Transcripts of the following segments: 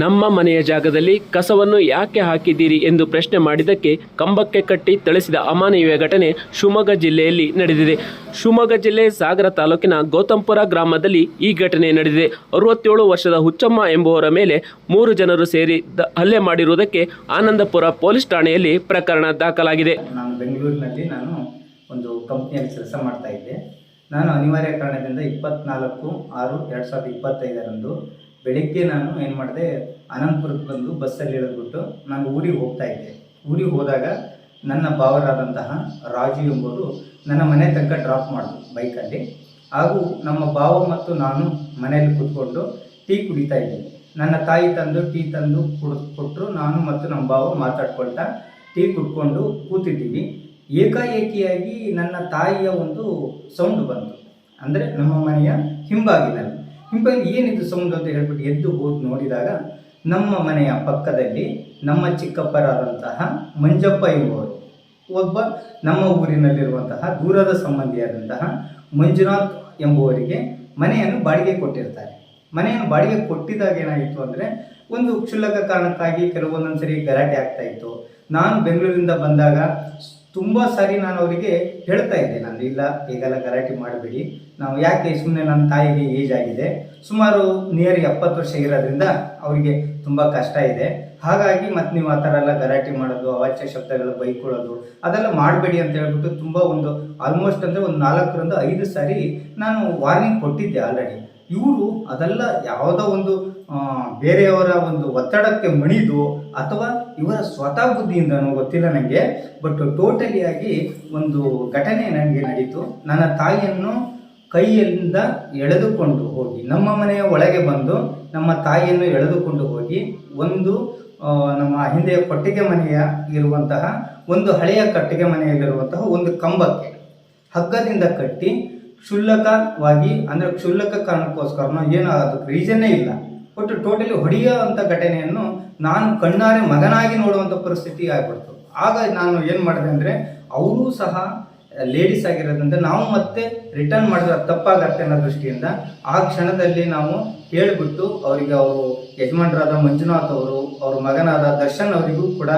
ನಮ್ಮ ಮನೆಯ ಜಾಗದಲ್ಲಿ ಕಸವನ್ನು ಯಾಕೆ ಹಾಕಿದ್ದೀರಿ ಎಂದು ಪ್ರಶ್ನೆ ಮಾಡಿದ್ದಕ್ಕೆ ಕಂಬಕ್ಕೆ ಕಟ್ಟಿ ಥಳಿಸಿದ ಅಮಾನವೀಯ ಘಟನೆ ಶಿವಮೊಗ್ಗ ಜಿಲ್ಲೆಯಲ್ಲಿ ನಡೆದಿದೆ. ಶಿವಮೊಗ್ಗ ಜಿಲ್ಲೆ ಸಾಗರ ತಾಲೂಕಿನ ಗೌತಮ್ಪುರ ಗ್ರಾಮದಲ್ಲಿ ಈ ಘಟನೆ ನಡೆದಿದೆ. ಅರವತ್ತೇಳು ವರ್ಷದ ಹುಚ್ಚಮ್ಮ ಎಂಬುವರ ಮೇಲೆ ಮೂರು ಜನರು ಸೇರಿ ಹಲ್ಲೆ ಮಾಡಿರುವುದಕ್ಕೆ ಆನಂದಪುರ ಪೊಲೀಸ್ ಠಾಣೆಯಲ್ಲಿ ಪ್ರಕರಣ ದಾಖಲಾಗಿದೆ. ನಾನು ಬೆಂಗಳೂರಿನಲ್ಲಿ ನಾನು ಒಂದು ಕಂಪ್ನಿಯಲ್ಲಿ ಕೆಲಸ ಮಾಡ್ತಾ ಇದ್ದೆ. ನಾನು ಅನಿವಾರ್ಯ ಕಾರಣದಿಂದ ಇಪ್ಪತ್ನಾಲ್ಕು ಆರು ಎರಡು ಸಾವಿರದ ಇಪ್ಪತ್ತೈದರಂದು ಬೆಳಿಗ್ಗೆ ನಾನು ಏನು ಮಾಡಿದೆ, ಅನಂತಪುರಕ್ಕೆ ಬಂದು ಬಸ್ಸಲ್ಲಿ ಇಳಿದ್ಬಿಟ್ಟು ನಾನು ಊರಿಗೆ ಹೋಗ್ತಾ ಇದ್ದೆ. ಊರಿಗೆ ಹೋದಾಗ ನನ್ನ ಭಾವರಾದಂತಹ ರಾಜು ಎಂಬುವರು ನನ್ನ ಮನೆ ತನಕ ಡ್ರಾಪ್ ಮಾಡಿದ್ರು ಬೈಕಲ್ಲಿ ಹಾಗೂ ನಮ್ಮ ಭಾವ ಮತ್ತು ನಾನು ಮನೆಯಲ್ಲಿ ಕೂತ್ಕೊಂಡು ಟೀ ಕುಡಿತಾ ಇದ್ದೀನಿ ನನ್ನ ತಾಯಿ ತಂದು ಟೀ ತಂದು ಕುಡ್ ಕೊಟ್ಟರು ನಾನು ಮತ್ತು ನಮ್ಮ ಭಾವ ಮಾತಾಡ್ಕೊಳ್ತಾ ಟೀ ಕುಡ್ಕೊಂಡು ಕೂತಿದ್ದೀವಿ. ಏಕಾಏಕಿಯಾಗಿ ನನ್ನ ತಾಯಿಯ ಒಂದು ಸೌಂಡ್ ಬಂತು. ಅಂದರೆ ನಮ್ಮ ಮನೆಯ ಹಿಂಬಾಗಿನಲ್ಲಿ ಹಿಂಬಾಗಿ ಏನಿದು ಸೌಂಡ್ ಅಂತ ಹೇಳ್ಬಿಟ್ಟು ಎದ್ದು ಹೋಗಿ ನೋಡಿದಾಗ ನಮ್ಮ ಮನೆಯ ಪಕ್ಕದಲ್ಲಿ ನಮ್ಮ ಚಿಕ್ಕಪ್ಪರಾದಂತಹ ಮಂಜಪ್ಪ ಎಂಬುವರು, ಒಬ್ಬ ನಮ್ಮ ಊರಿನಲ್ಲಿರುವಂತಹ ದೂರದ ಸಂಬಂಧಿಯಾದಂತಹ ಮಂಜುನಾಥ್ ಎಂಬುವರಿಗೆ ಮನೆಯನ್ನು ಬಾಡಿಗೆ ಕೊಟ್ಟಿರ್ತಾರೆ. ಮನೆಯನ್ನು ಬಾಡಿಗೆ ಕೊಟ್ಟಿದಾಗ ಏನಾಯಿತು ಅಂದರೆ ಒಂದು ಕ್ಷುಲ್ಲಕ ಕಾರಣಕ್ಕಾಗಿ ಕೆಲವೊಂದೊಂದು ಸರಿ ಗಲಾಟೆ ಆಗ್ತಾ ಇತ್ತು. ನಾನು ಬೆಂಗಳೂರಿಂದ ಬಂದಾಗ ತುಂಬ ಸಾರಿ ನಾನು ಅವರಿಗೆ ಹೇಳ್ತಾ ಇದ್ದೆ ನಾನು ಇಲ್ಲ, ಈಗೆಲ್ಲ ಗಲಾಟೆ ಮಾಡಬೇಡಿ. ನಾವು ಯಾಕೆ ಸುಮ್ಮನೆ ನನ್ನ ತಾಯಿಗೆ ಏಜ್ ಆಗಿದೆ? ಸುಮಾರು ನಿಯರ್ ಎಪ್ಪತ್ತು ವರ್ಷ ಇರೋದ್ರಿಂದ ಅವರಿಗೆ ತುಂಬ ಕಷ್ಟ ಇದೆ. ಹಾಗಾಗಿ ಮತ್ತೆ ನೀವು ಆ ಥರ ಎಲ್ಲ ಗಲಾಟೆ ಮಾಡೋದು, ಅವಾಚ್ಯ ಶಬ್ದಗಳು ಬೈಕೊಳ್ಳೋದು, ಅದೆಲ್ಲ ಮಾಡಬೇಡಿ ಅಂತ ಹೇಳ್ಬಿಟ್ಟು ತುಂಬ ಒಂದು ಆಲ್ಮೋಸ್ಟ್ ಅಂದರೆ ಒಂದು ನಾಲ್ಕರಿಂದ ಐದು ಸಾರಿ ನಾನು ವಾರ್ನಿಂಗ್ ಕೊಟ್ಟಿದ್ದೆ ಆಲ್ರೆಡಿ ಇವರು ಅದೆಲ್ಲ ಯಾವುದೋ ಒಂದು ಬೇರೆಯವರ ಒಂದು ಒತ್ತಡಕ್ಕೆ ಮಣಿದು ಅಥವಾ ಇವರ ಸ್ವತಃ ಬುದ್ಧಿಯಿಂದನೋ ಗೊತ್ತಿಲ್ಲ ನನಗೆ ಬಟ್ ಟೋಟಲಿ ಆಗಿ ಒಂದು ಘಟನೆ ನನಗೆ ನಡೀತು. ನನ್ನ ತಾಯಿಯನ್ನು ಕೈಯಿಂದ ಎಳೆದುಕೊಂಡು ಹೋಗಿ, ನಮ್ಮ ಮನೆಯ ಒಳಗೆ ಬಂದು ನಮ್ಮ ತಾಯಿಯನ್ನು ಎಳೆದುಕೊಂಡು ಹೋಗಿ, ಒಂದು ನಮ್ಮ ಹಿಂದೆಯ ಕೊಟ್ಟಿಗೆ ಮನೆಯ ಇರುವಂತಹ, ಒಂದು ಹಳೆಯ ಕಟ್ಟಿಗೆ ಮನೆಯಲ್ಲಿರುವಂತಹ ಒಂದು ಕಂಬಕ್ಕೆ ಹಗ್ಗದಿಂದ ಕಟ್ಟಿ ಕ್ಷುಲ್ಲಕವಾಗಿ, ಅಂದರೆ ಕ್ಷುಲ್ಲಕ ಕಾರಣಕ್ಕೋಸ್ಕರ ಏನು ಅದಕ್ಕೆ ರೀಸನ್ನೇ ಇಲ್ಲ, ಒಟ್ಟು ಟೋಟಲಿ ಹೊಡೆಯುವಂಥ ಘಟನೆಯನ್ನು ನಾನು ಕಣ್ಣಾರೆ ಮಗನಾಗಿ ನೋಡುವಂಥ ಪರಿಸ್ಥಿತಿ ಆಗ್ಬಿಡ್ತು. ಆಗ ನಾನು ಏನು ಮಾಡಿದೆ ಅಂದರೆ, ಅವರೂ ಸಹ ಲೇಡೀಸ್ ಆಗಿರೋದ್ರಿಂದ ನಾವು ಮತ್ತೆ ರಿಟರ್ನ್ ಮಾಡಿದ್ರೆ ತಪ್ಪಾಗತ್ತೆ ಅನ್ನೋ ದೃಷ್ಟಿಯಿಂದ ಆ ಕ್ಷಣದಲ್ಲಿ ನಾವು ಹೇಳಿಬಿಟ್ಟು ಅವರಿಗೆ ಅವರು ಯಜಮಾನರಾದ ಮಂಜುನಾಥ್ ಅವರು, ಅವ್ರ ಮಗನಾದ ದರ್ಶನ್ ಅವರಿಗೂ ಕೂಡ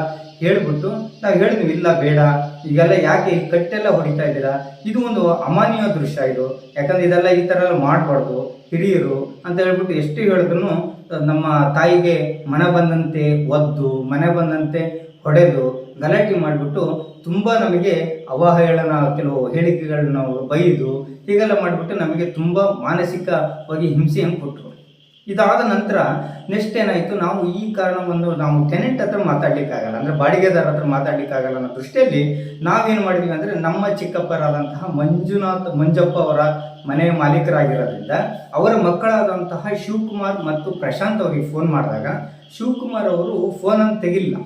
ಹೇಳಿಬಿಟ್ಟು ನಾವು ಹೇಳಿದ್ವಿ, ಇಲ್ಲ ಬೇಡ, ಈಗೆಲ್ಲ ಯಾಕೆ ಈ ಕಟ್ಟೆಲ್ಲ ಹೊಡಿತಾ ಇದ್ದೀರಾ? ಇದು ಒಂದು ಅಮಾನ್ಯ ದೃಶ್ಯ ಇದು. ಯಾಕಂದ್ರೆ ಇದೆಲ್ಲ ಈ ಥರ ಎಲ್ಲ ಮಾಡಬಾರ್ದು, ಹಿರಿಯರು ಅಂತ ಹೇಳ್ಬಿಟ್ಟು ಎಷ್ಟು ಹೇಳಿದ್ರು ನಮ್ಮ ತಾಯಿಗೆ ಮನೆ ಬಂದಂತೆ ಒದ್ದು, ಮನೆ ಬಂದಂತೆ ಹೊಡೆದು ಗಲಾಟೆ ಮಾಡಿಬಿಟ್ಟು ತುಂಬ ನಮಗೆ ಅವಹೇಳನ ಕೆಲವು ಹೇಳಿಕೆಗಳನ್ನ ಬೈದು ಹೀಗೆಲ್ಲ ಮಾಡಿಬಿಟ್ಟು ನಮಗೆ ತುಂಬ ಮಾನಸಿಕವಾಗಿ ಹಿಂಸೆಯನ್ನು ಕೊಟ್ಟರು ಇದಾದ ನಂತರ ನೆಕ್ಸ್ಟ್ ಏನಾಯಿತು? ನಾವು ಈ ಕಾರಣವನ್ನು ನಾವು ಟೆನೆಂಟ್ ಹತ್ರ ಮಾತಾಡ್ಲಿಕ್ಕಾಗಲ್ಲ. ಅಂದರೆ ಬಾಡಿಗೆದಾರ ಹತ್ರ ಮಾತಾಡ್ಲಿಕ್ಕಾಗಲ್ಲ ಅನ್ನೋ ದೃಷ್ಟಿಯಲ್ಲಿ ನಾವೇನು ಮಾಡಿದ್ವಿ ಅಂದರೆ ನಮ್ಮ ಚಿಕ್ಕಪ್ಪರಾದಂತಹ ಮಂಜುನಾಥ್ ಮಂಜಪ್ಪ ಅವರ ಮನೆಯ ಮಾಲೀಕರಾಗಿರೋದ್ರಿಂದ ಅವರ ಮಕ್ಕಳಾದಂತಹ ಶಿವಕುಮಾರ್ ಮತ್ತು ಪ್ರಶಾಂತ್ ಅವರಿಗೆ ಫೋನ್ ಮಾಡಿದಾಗ ಶಿವಕುಮಾರ್ ಅವರು ಫೋನನ್ನು ತೆಗಿಲಿಲ್ಲ.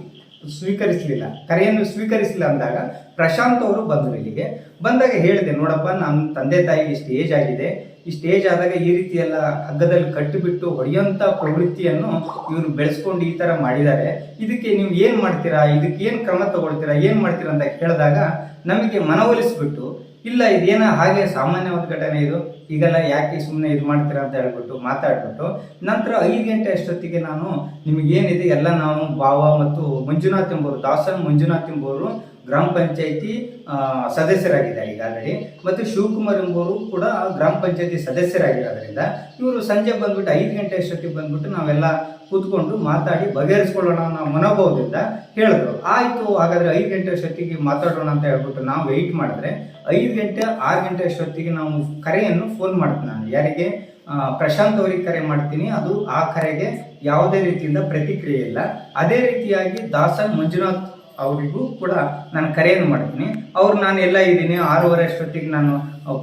ಸ್ವೀಕರಿಸಲಿಲ್ಲ. ಕರೆಯನ್ನು ಸ್ವೀಕರಿಸಲಿಲ್ಲ ಅಂದಾಗ ಪ್ರಶಾಂತ್ ಅವರು ಬಂದರು ಇಲ್ಲಿಗೆ. ಬಂದಾಗ ಹೇಳಿದೆ, ನೋಡಪ್ಪ ನಮ್ಮ ತಂದೆ ತಾಯಿಗೆ ಇಷ್ಟು ಏಜ್ ಆಗಿದೆ. ಇಷ್ಟು ಏಜ್ ಆದಾಗ ಈ ರೀತಿ ಎಲ್ಲ ಹಗ್ಗದಲ್ಲಿ ಕಟ್ಟಿಬಿಟ್ಟು ಹೊಡೆಯೋಂಥ ಪ್ರವೃತ್ತಿಯನ್ನು ಇವರು ಬೆಳೆಸ್ಕೊಂಡು ಈ ಥರ ಮಾಡಿದ್ದಾರೆ. ಇದಕ್ಕೆ ನೀವು ಏನು ಮಾಡ್ತೀರಾ? ಇದಕ್ಕೆ ಏನು ಕ್ರಮ ತಗೊಳ್ತೀರಾ? ಏನು ಮಾಡ್ತೀರಾ ಅಂತ ಕೇಳಿದಾಗ ನಮಗೆ ಮನವೊಲಿಸ್ಬಿಟ್ಟು, ಇಲ್ಲ, ಇದೇನೋ ಹಾಗೆ ಸಾಮಾನ್ಯವಾದ ಘಟನೆ ಇದು? ಈಗೆಲ್ಲ ಯಾಕೆ ಸುಮ್ಮನೆ ಇದು ಮಾಡ್ತೀರಾ ಅಂತ ಹೇಳ್ಬಿಟ್ಟು ಮಾತಾಡ್ಬಿಟ್ಟು, ನಂತರ ಐದು ಗಂಟೆ ಅಷ್ಟೊತ್ತಿಗೆ ನಾನು ನಿಮಗೇನಿದೆ, ಎಲ್ಲ ನಾವು ಭಾವ ಮತ್ತು ಮಂಜುನಾಥ್ ಎಂಬುವರು, ದಾಸನ್ ಮಂಜುನಾಥ್ ಎಂಬುವರು ಗ್ರಾಮ ಪಂಚಾಯಿತಿ ಸದಸ್ಯರಾಗಿದ್ದಾರೆ ಈಗ ಆಲ್ರೆಡಿ ಮತ್ತು ಶಿವಕುಮಾರ್ ಎಂಬುವರು ಕೂಡ ಗ್ರಾಮ ಪಂಚಾಯತಿ ಸದಸ್ಯರಾಗಿರೋದ್ರಿಂದ ಇವರು ಸಂಜೆ ಬಂದ್ಬಿಟ್ಟು ಐದು ಗಂಟೆ ಅಷ್ಟೊತ್ತಿಗೆ ಬಂದ್ಬಿಟ್ಟು ನಾವೆಲ್ಲ ಕೂತ್ಕೊಂಡು ಮಾತಾಡಿ ಬಗೆಹರಿಸ್ಕೊಳ್ಳೋಣ ಅನ್ನೋ ಮನೋಭಾವದಿಂದ ಹೇಳಿದ್ರು. ಆಯಿತು, ಹಾಗಾದರೆ ಐದು ಗಂಟೆ ಅಷ್ಟೊತ್ತಿಗೆ ಮಾತಾಡೋಣ ಅಂತ ಹೇಳ್ಬಿಟ್ಟು ನಾವು ವೆಯ್ಟ್ ಮಾಡಿದ್ರೆ ಐದು ಗಂಟೆ, ಆರು ಗಂಟೆ ಅಷ್ಟೊತ್ತಿಗೆ ನಾವು ಕರೆಯನ್ನು ಫೋನ್ ಮಾಡ್ತೀನಿ ನಾನು. ಯಾರಿಗೆ? ಪ್ರಶಾಂತ್ ಅವರಿಗೆ ಕರೆ ಮಾಡ್ತೀನಿ. ಅದು ಆ ಕರೆಗೆ ಯಾವುದೇ ರೀತಿಯಿಂದ ಪ್ರತಿಕ್ರಿಯೆ ಇಲ್ಲ. ಅದೇ ರೀತಿಯಾಗಿ ದಾಸನ್ ಮಂಜುನಾಥ್ ಅವರಿಗೂ ಕೂಡ ನಾನು ಕರೆಯನ್ನು ಮಾಡ್ತೀನಿ. ಅವ್ರು ನಾನು ಎಲ್ಲ ಇದ್ದೀನಿ ಆರೂವರೆ ಅಷ್ಟೊತ್ತಿಗೆ ನಾನು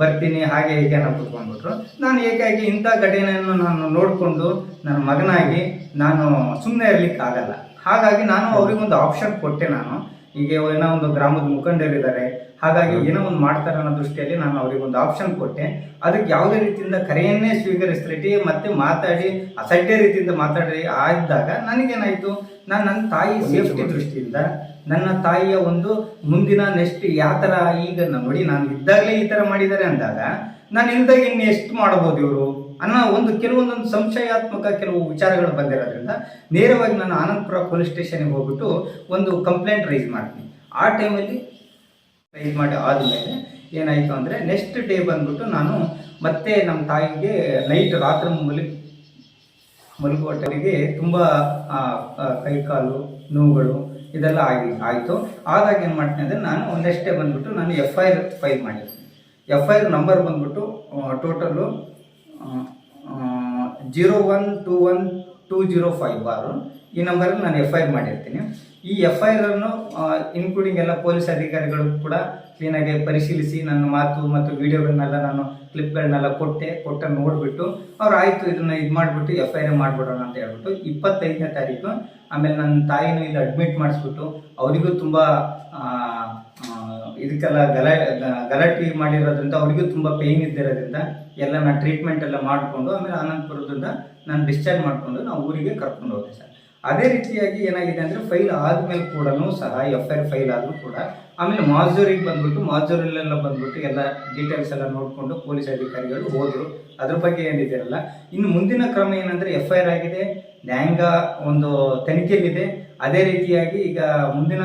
ಬರ್ತೀನಿ ಹಾಗೆ ಹೀಗೆ ನಾವು ಕೂತ್ಕೊಂಡ್ಬಿಟ್ರು. ನಾನು ಏಕಾಗಿ ಇಂಥ ಘಟನೆಯನ್ನು ನಾನು ನೋಡಿಕೊಂಡು ನನ್ನ ಮಗನಾಗಿ ನಾನು ಸುಮ್ಮನೆ ಇರಲಿಕ್ಕೆ ಆಗಲ್ಲ. ಹಾಗಾಗಿ ನಾನು ಅವರಿಗೊಂದು ಆಪ್ಷನ್ ಕೊಟ್ಟೆ ನಾನು. ಈಗ ಏನೋ ಒಂದು ಗ್ರಾಮದ ಮುಖಂಡರಿದ್ದಾರೆ. ಹಾಗಾಗಿ ಏನೋ ಒಂದು ಮಾಡ್ತಾರೆ ಅನ್ನೋ ದೃಷ್ಟಿಯಲ್ಲಿ ನಾನು ಅವರಿಗೊಂದು ಆಪ್ಷನ್ ಕೊಟ್ಟೆ. ಅದಕ್ಕೆ ಯಾವುದೇ ರೀತಿಯಿಂದ ಕರೆಯನ್ನೇ ಸ್ವೀಕರಿಸ್ಲಿಕ್ಕೆ ಮತ್ತೆ ಮಾತಾಡಿ ಅಸಡ್ಡೆ ರೀತಿಯಿಂದ ಮಾತಾಡಿ ಆಗಿದ್ದಾಗ ನನಗೇನಾಯಿತು? ನಾನು ನನ್ನ ತಾಯಿ ಸೇಫ್ಟಿ ದೃಷ್ಟಿಯಿಂದ ನನ್ನ ತಾಯಿಯ ಒಂದು ಮುಂದಿನ ನೆಕ್ಸ್ಟ್ ಯಾವ ಥರ ಈಗ ನೋಡಿ, ನಾನು ಇದ್ದಾಗಲೇ ಈ ಥರ ಮಾಡಿದ್ದಾರೆ ಅಂದಾಗ, ನಾನು ಇಲ್ದಾಗ ಇನ್ನು ಎಷ್ಟು ಮಾಡ್ಬೋದು ಇವರು? ಅನ್ನೋ ಒಂದು ಕೆಲವೊಂದೊಂದು ಸಂಶಯಾತ್ಮಕ ಕೆಲವು ವಿಚಾರಗಳು ಬಂದಿರೋದ್ರಿಂದ ನೇರವಾಗಿ ನಾನು ಆನಂದಪುರ ಪೊಲೀಸ್ ಸ್ಟೇಷನ್ಗೆ ಹೋಗ್ಬಿಟ್ಟು ಒಂದು ಕಂಪ್ಲೇಂಟ್ ರೈಸ್ ಮಾಡ್ತೀನಿ. ಆ ಟೈಮಲ್ಲಿ ರೈಸ್ ಮಾಡಿ ಆದಮೇಲೆ ಏನಾಯಿತು ಅಂದರೆ ನೆಕ್ಸ್ಟ್ ಡೇ ಬಂದ್ಬಿಟ್ಟು ನಾನು ಮತ್ತೆ ನಮ್ಮ ತಾಯಿಗೆ ನೈಟ್ ರಾತ್ರಿ ಮಲಗಿ ಮಲಗುವ ಟೈಮಿಗೆ ತುಂಬ ಕೈ ಕಾಲು ನೋವುಗಳು ಇದೆಲ್ಲ ಆಗಿ, ಆಯಿತು. ಆದಾಗ ಏನು ಮಾಡ್ತೀನಿ ಅಂದರೆ ನಾನು ಒಂದಷ್ಟೇ ಬಂದುಬಿಟ್ಟು ನಾನು ಎಫ್ ಐ ಆರ್ ಫೈಲ್ ಮಾಡಿರ್ತೀನಿ ಎಫ್ ಐ ಆರ್ ನಂಬರ್ ಬಂದುಬಿಟ್ಟು total zero one two one two zero five ಬಾರು ಈ ನಂಬರಲ್ಲಿ ನಾನು ಎಫ್ ಐ ಆರ್ ಮಾಡಿರ್ತೀನಿ. ಈ ಎಫ್ ಐ ಆರನ್ನು ಇನ್ಕ್ಲೂಡಿಂಗ್ ಎಲ್ಲ ಪೊಲೀಸ್ ಅಧಿಕಾರಿಗಳು ಕೂಡ ಕ್ಲೀನಾಗಿ ಪರಿಶೀಲಿಸಿ ನನ್ನ ಮಾತು ಮತ್ತು ವಿಡಿಯೋಗಳನ್ನೆಲ್ಲ ನಾನು ಕ್ಲಿಪ್ಗಳನ್ನೆಲ್ಲ ಕೊಟ್ಟೆ, ಕೊಟ್ಟ ನೋಡಿಬಿಟ್ಟು ಅವ್ರು ಆಯಿತು ಇದನ್ನು ಇದು ಮಾಡಿಬಿಟ್ಟು ಎಫ್ ಐ ಆರ್ ಮಾಡಿಬಿಡೋಣ ಅಂತ ಹೇಳ್ಬಿಟ್ಟು ಇಪ್ಪತ್ತೈದನೇ ತಾರೀಕು ಆಮೇಲೆ ನನ್ನ ತಾಯಿನೂ ಇಲ್ಲಿ ಅಡ್ಮಿಟ್ ಮಾಡಿಸ್ಬಿಟ್ಟು ಅವರಿಗೂ ತುಂಬ ಇದಕ್ಕೆಲ್ಲ ಗಲ ಗಲಾಟೆ ಮಾಡಿರೋದ್ರಿಂದ ಅವರಿಗೂ ತುಂಬ ಪೇಯ್ನ್ ಇದ್ದಿರೋದ್ರಿಂದ ಎಲ್ಲ ನಾನು ಟ್ರೀಟ್ಮೆಂಟ್ ಎಲ್ಲ ಮಾಡಿಕೊಂಡು ಆಮೇಲೆ ಅನಂತಪುರದಿಂದ ನಾನು ಡಿಸ್ಚಾರ್ಜ್ ಮಾಡಿಕೊಂಡು ನಾವು ಊರಿಗೆ ಕರ್ಕೊಂಡು ಹೋದೆ ಸರ್. ಅದೇ ರೀತಿಯಾಗಿ ಏನಾಗಿದೆ ಅಂದರೆ ಫೈಲ್ ಆದಮೇಲೆ ಕೂಡ ಸಹ ಎಫ್ ಐ ಆರ್ ಫೈಲ್ ಆದರೂ ಕೂಡ ಆಮೇಲೆ ಮಾಜೂರಿಗೆ ಬಂದ್ಬಿಟ್ಟು ಮಾಜೂರಲ್ಲೆಲ್ಲ ಬಂದ್ಬಿಟ್ಟು ಎಲ್ಲ ಡೀಟೇಲ್ಸ್ ಎಲ್ಲ ನೋಡಿಕೊಂಡು ಪೊಲೀಸ್ ಅಧಿಕಾರಿಗಳು ಹೋದರು. ಅದ್ರ ಬಗ್ಗೆ ಏನಿದಿರಲ್ಲ ಇನ್ನು ಮುಂದಿನ ಕ್ರಮ ಏನಂದರೆ ಎಫ್ ಐ ಆರ್ ಆಗಿದೆ, ನ್ಯಾಯಾಂಗ ಒಂದು ತನಿಖೆಯಲ್ಲಿದೆ. ಅದೇ ರೀತಿಯಾಗಿ ಈಗ ಮುಂದಿನ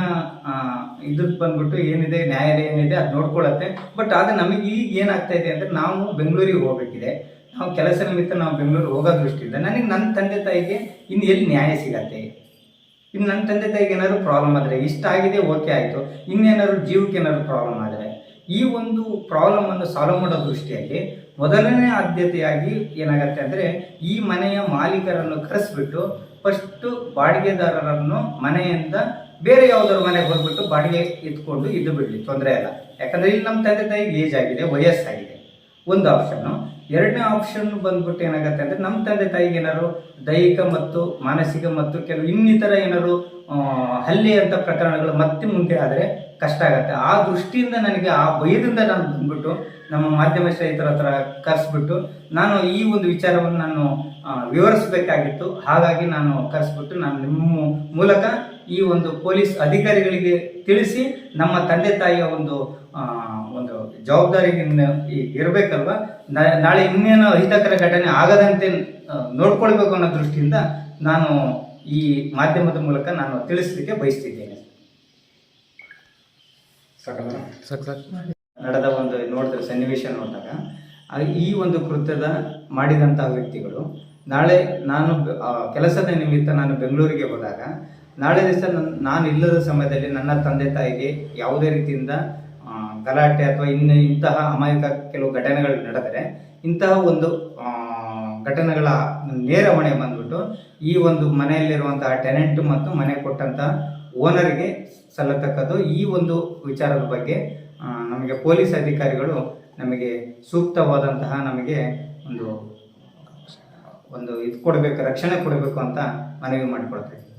ಇದಕ್ಕೆ ಬಂದ್ಬಿಟ್ಟು ಏನಿದೆ, ನ್ಯಾಯಾಲಯ ಏನಿದೆ, ಅದು ನೋಡ್ಕೊಳತ್ತೆ ಬಟ್ ಆದರೆ ನಮಗೆ ಈಗ ಏನಾಗ್ತಾ ಇದೆ ಅಂದರೆ ನಾವು ಬೆಂಗಳೂರಿಗೆ ಹೋಗ್ಬೇಕಿದೆ. ನಾವು ಕೆಲಸ ನಿಮಿತ್ತ ನಾವು ಬೆಂಗಳೂರು ಹೋಗೋ ದೃಷ್ಟಿಯಿಂದ ನನಗೆ ನನ್ನ ತಂದೆ ತಾಯಿಗೆ ಇನ್ನು ಎಲ್ಲಿ ನ್ಯಾಯ ಸಿಗತ್ತೆ? ಇನ್ನು ನನ್ನ ತಂದೆ ತಾಯಿಗೆ ಏನಾದ್ರು ಪ್ರಾಬ್ಲಮ್ ಆದರೆ, ಇಷ್ಟ ಆಗಿದೆ ಓಕೆ ಆಯಿತು. ಇನ್ನೇನಾದ್ರು ಜೀವಕ್ಕೆ ಏನಾದ್ರು ಪ್ರಾಬ್ಲಮ್ ಆದರೆ, ಈ ಒಂದು ಪ್ರಾಬ್ಲಮನ್ನು ಸಾಲ್ವ್ ಮಾಡೋ ದೃಷ್ಟಿಯಲ್ಲಿ ಮೊದಲನೇ ಆದ್ಯತೆಯಾಗಿ ಏನಾಗತ್ತೆ ಅಂದರೆ, ಈ ಮನೆಯ ಮಾಲೀಕರನ್ನು ಕರೆಸ್ಬಿಟ್ಟು ಫಸ್ಟು ಬಾಡಿಗೆದಾರರನ್ನು ಮನೆಯಿಂದ ಬೇರೆ ಯಾವುದಾದ್ರು ಮನೆಗೆ ಹೋಗ್ಬಿಟ್ಟು ಬಾಡಿಗೆ ಇದ್ಕೊಂಡು ಇದ್ದು ಬಿಡಲಿ, ತೊಂದರೆ ಇಲ್ಲ. ಯಾಕಂದರೆ ಇಲ್ಲಿ ನಮ್ಮ ತಂದೆ ತಾಯಿಗೆ ಏಜ್ ಆಗಿದೆ, ವಯಸ್ಸಾಗಿದೆ. ಒಂದು ಆಪ್ಷನ್ನು ಎರಡನೇ ಆಪ್ಷನ್ ಬಂದ್ಬಿಟ್ಟು ಏನಾಗುತ್ತೆ ಅಂದರೆ ನಮ್ಮ ತಂದೆ ತಾಯಿಗೆ ಏನಾದ್ರು ದೈಹಿಕ ಮತ್ತು ಮಾನಸಿಕ ಮತ್ತು ಕೆಲವು ಇನ್ನಿತರ ಏನಾದ್ರು ಹಲ್ಲಿ ಅಂತ ಪ್ರಕರಣಗಳು ಮತ್ತೆ ಮುಂದೆ ಆದರೆ ಕಷ್ಟ ಆಗುತ್ತೆ. ಆ ದೃಷ್ಟಿಯಿಂದ ನನಗೆ, ಆ ಭಯದಿಂದ ನಾನು ಬಂದ್ಬಿಟ್ಟು ನಮ್ಮ ಮಾಧ್ಯಮ ಸ್ನೇಹಿತರ ಹತ್ರ ಕರೆಸ್ಬಿಟ್ಟು ನಾನು ಈ ಒಂದು ವಿಚಾರವನ್ನು ನಾನು ವಿವರಿಸಬೇಕಾಗಿತ್ತು. ಹಾಗಾಗಿ ನಾನು ಕರೆಸ್ಬಿಟ್ಟು ನಾನು ನಿಮ್ಮ ಮೂಲಕ ಈ ಒಂದು ಪೊಲೀಸ್ ಅಧಿಕಾರಿಗಳಿಗೆ ತಿಳಿಸಿ ನಮ್ಮ ತಂದೆ ತಾಯಿಯ ಒಂದು ಜವಾಬ್ದಾರಿ ಇರಬೇಕಲ್ವ? ನಾಳೆ ಇನ್ನೇನು ಅಹಿತಕರ ಘಟನೆ ಆಗದಂತೆ ನೋಡ್ಕೊಳ್ಬೇಕು ಅನ್ನೋ ದೃಷ್ಟಿಯಿಂದ ನಾನು ಈ ಮಾಧ್ಯಮದ ಮೂಲಕ ನಾನು ತಿಳಿಸಲಿಕ್ಕೆ ಬಯಸ್ತಿದ್ದೇನೆ. ನಡೆದ ಒಂದು ನೋಡಿದ್ರೆ ಸನ್ನಿವೇಶ ನೋಡಿದಾಗ ಈ ಒಂದು ಕೃತ್ಯದ ಮಾಡಿದಂತಹ ವ್ಯಕ್ತಿಗಳು ನಾಳೆ ನಾನು ಕೆಲಸದ ನಿಮಿತ್ತ ನಾನು ಬೆಂಗಳೂರಿಗೆ ಹೋದಾಗ ನಾಳೆ ದಿವಸ ನಾನು ಇಲ್ಲದ ಸಮಯದಲ್ಲಿ ನನ್ನ ತಂದೆ ತಾಯಿಗೆ ಯಾವುದೇ ರೀತಿಯಿಂದ ಗಲಾಟೆ ಅಥವಾ ಇನ್ನು ಇಂತಹ ಅಮಾಯಕ ಕೆಲವು ಘಟನೆಗಳು ನಡೆದರೆ ಇಂತಹ ಒಂದು ಘಟನೆಗಳ ನೇರ ಹೊಣೆ ಬಂದ್ಬಿಟ್ಟು ಈ ಒಂದು ಮನೆಯಲ್ಲಿರುವಂತಹ ಟೆನೆಂಟ್ ಮತ್ತು ಮನೆ ಕೊಟ್ಟಂತಹ ಓನರ್ಗೆ ಸಲ್ಲತಕ್ಕದ್ದು ಈ ಒಂದು ವಿಚಾರದ ಬಗ್ಗೆ ನಮಗೆ ಪೊಲೀಸ್ ಅಧಿಕಾರಿಗಳು ನಮಗೆ ಸೂಕ್ತವಾದಂತಹ ನಮಗೆ ಒಂದು ಒಂದು ಇದು ಕೊಡಬೇಕು, ರಕ್ಷಣೆ ಕೊಡಬೇಕು ಅಂತ ಮನವಿ ಮಾಡಿಕೊಳ್ತಾ